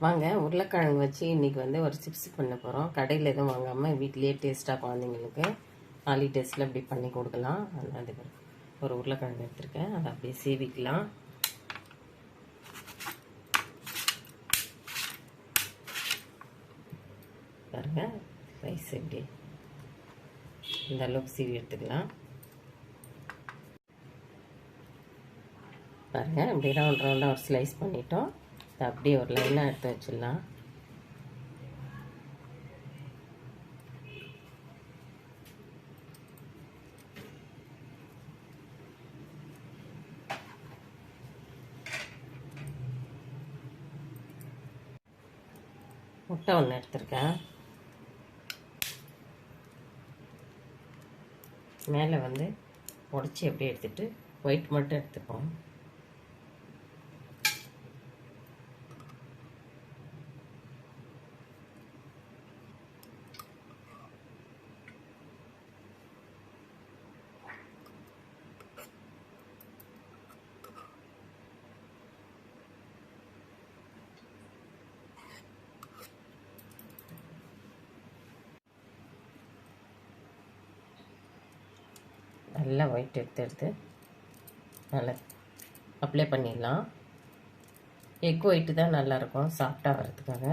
வாங்க உருளைக்கிழங்கு வச்சு இன்றைக்கி வந்து ஒரு சிப்ஸ் பண்ண போகிறோம் கடையில் எதுவும் வாங்காமல் வீட்லேயே டேஸ்ட்டாக குழந்தைங்களுக்கு ஆலி டேஸ்ட்டில் அப்படி பண்ணி கொடுக்கலாம். அது ஒரு- உருளைக்கிழங்கு எடுத்துருக்கேன். அதை அப்படியே சீவிக்கலாம். பாருங்க ரைஸ் எப்படி? இந்த அளவுக்கு சீவி எடுத்துக்கலாம். பாருங்கள் அப்படியே ரவுண்ட் ரவுண்டாக ஒரு ஸ்லைஸ் பண்ணிட்டோம். இதை அப்படியே ஒரு லைனாக எடுத்து வச்சிடலாம். முட்டை ஒன்று எடுத்திருக்கேன். மேலே வந்து உடச்சி அப்படியே எடுத்துகிட்டு ஒயிட் மட்டும் எடுத்துப்போம். நல்லா ஒயிட் எடுத்து எடுத்து நல்லா அப்ளை பண்ணிடலாம். எக் ஒயிட்டு தான் நல்லாயிருக்கும் சாஃப்டாக வர்றதுக்காக.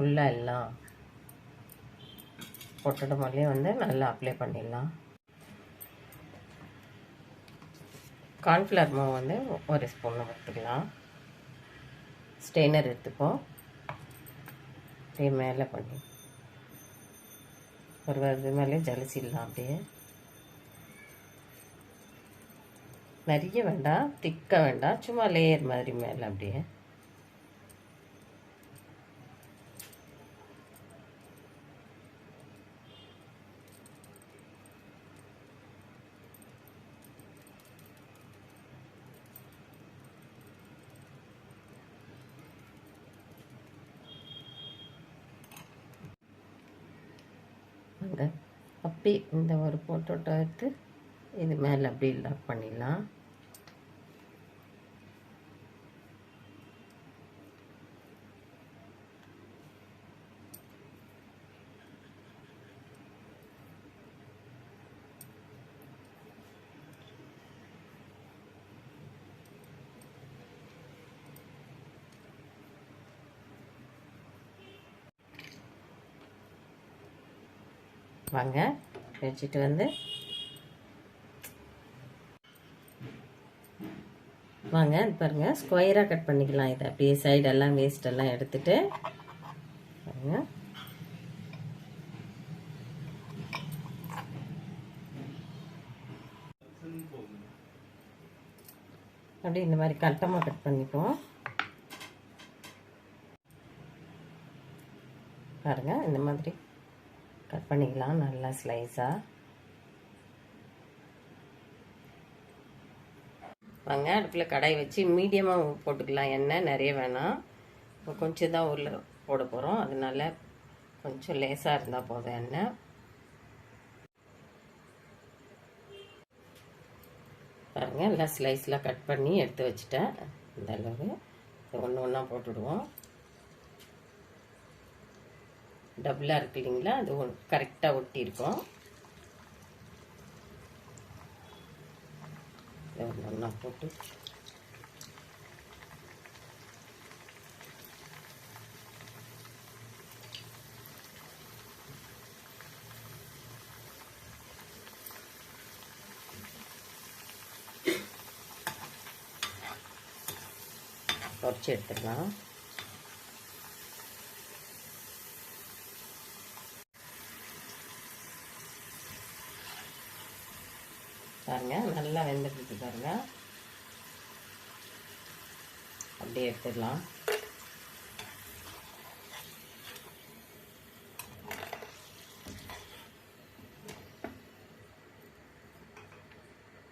ஃபுல்லாக எல்லாம் பொட்டட மாதிரியே வந்து நல்லா அப்ளை பண்ணிடலாம். கார்ன்ஃப்ளவர் மாவு வந்து ஒரு ஸ்பூன் எடுத்துக்கலாம் ஸ்டெய்னர் எடுத்துப்போம். அப்படியே மேலே பண்ணி. ஒரு இது மேலே ஜலிச்சிடலாம் அப்படியே. நிறைய வேண்டாம் திக்காக வேண்டாம் சும்மா லேயர் மாதிரி மேலே அப்படியே. பாருங்கள் அப்படி இந்த ஒரு போட்டோட்டோ எடுத்து இது மேலே அப்படி லாக் பண்ணிடலாம். வாங்க வச்சுட்டு வந்து. வாங்க இது பாருங்க ஸ்கொயராக கட் பண்ணிக்கலாம் இதை. அப்படியே சைடெல்லாம் வேஸ்ட் எல்லாம் எடுத்துட்டு. பாருங்க அப்படியே இந்த மாதிரி கட்டமாக கட் பண்ணிப்போம். பாருங்க இந்த மாதிரி. கட் பண்ணிக்கலாம் நல்லா ஸ்லைஸாக வாங்க அடுப்பில் கடாய் வச்சு மீடியமாக போட்டுக்கலாம். எண்ணெய் நிறைய வேணாம். இப்போ கொஞ்சம் தான் உள்ள போட போகிறோம் அதனால கொஞ்சம் லேசாக இருந்தால் போதும் எண்ணெய். பாருங்கள் எல்லாம் ஸ்லைஸ்லாம் கட் பண்ணி எடுத்து வச்சுட்டேன். இந்த அளவு. ஒன்று ஒன்றா போட்டுடுவோம். டபுளாக இருக்கு இல்லைங்களா? அது கரெக்டாக ஒட்டி இருக்கும் ஒன்றா போட்டு. குறைச்சி எடுத்துடலாம். பாருங்க. நல்லா வெந்துட்டு பாருங்க. அப்படியே எடுத்துடலாம்.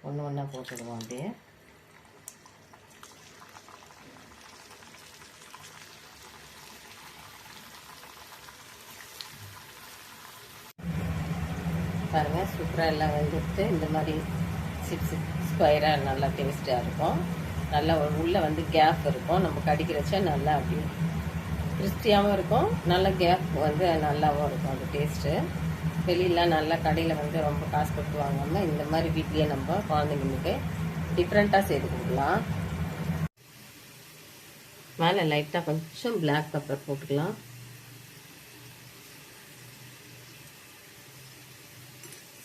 ஒன்றா போட்டுடுவோம் அப்படியே. பாருங்கள் சூப்பராக எல்லாம் வந்துட்டு இந்த மாதிரி சிப்ஸ் ஸ்கொயராக நல்லா டேஸ்ட்டாக இருக்கும். நல்லா உள்ளே வந்து கேப் இருக்கும். நம்ம கடிக்கிறச்ச நல்லா அப்படி கிறிஸ்டியாகவும் இருக்கும். நல்ல கேப் வந்து நல்லாவும் இருக்கும் அந்த டேஸ்ட்டு வெளியிலாம் நல்லா கடையில் வந்து ரொம்ப காசு கொடுத்து வாங்காமல் இந்த மாதிரி வீட்லேயே நம்ம குழந்தைங்களுக்கு டிஃப்ரெண்ட்டாக செய்து கொடுக்கலாம். மேலே லைட்டாக கொஞ்சம் பிளாக் பெப்பர் போட்டுக்கலாம்.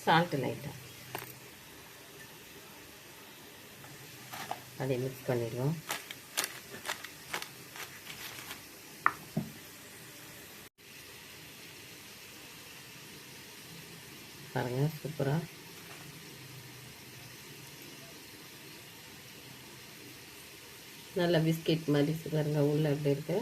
சால்ட்டு லைட்டாக அதை மிக்ஸ் பண்ணிடுவோம். பாருங்க சூப்பராக நல்ல பிஸ்கெட் மாதிரி பாருங்க உள்ள எப்படி இருக்கு.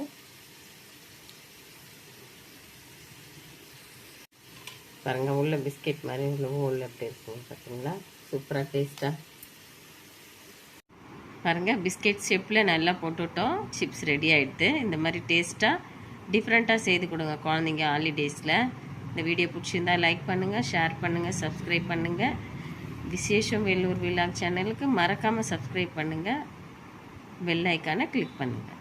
பாருங்க உள்ள பிஸ்கெட் மாதிரி உள்ளவும் உள்ள எப்படி இருக்கும் பார்த்தீங்களா சூப்பராக டேஸ்ட்டாக பாருங்கள் பிஸ்கெட் ஷேப்பில் நல்லா போட்டுவிட்டோம் சிப்ஸ் ரெடி ஆகிடுது இந்த மாதிரி டேஸ்ட்டாக டிஃப்ரெண்ட்டாக செய்து கொடுங்க குழந்தைங்க ஹாலிடேஸில் இந்த வீடியோ பிடிச்சிருந்தா லைக் பண்ணுங்கள் ஷேர் பண்ணுங்கள் சப்ஸ்கிரைப் பண்ணுங்கள் விசேஷம் வெள்ளூர் விழா சேனலுக்கு மறக்காமல் சப்ஸ்கிரைப் பண்ணுங்கள் பெல் ஐக்கானை கிளிக் பண்ணுங்கள்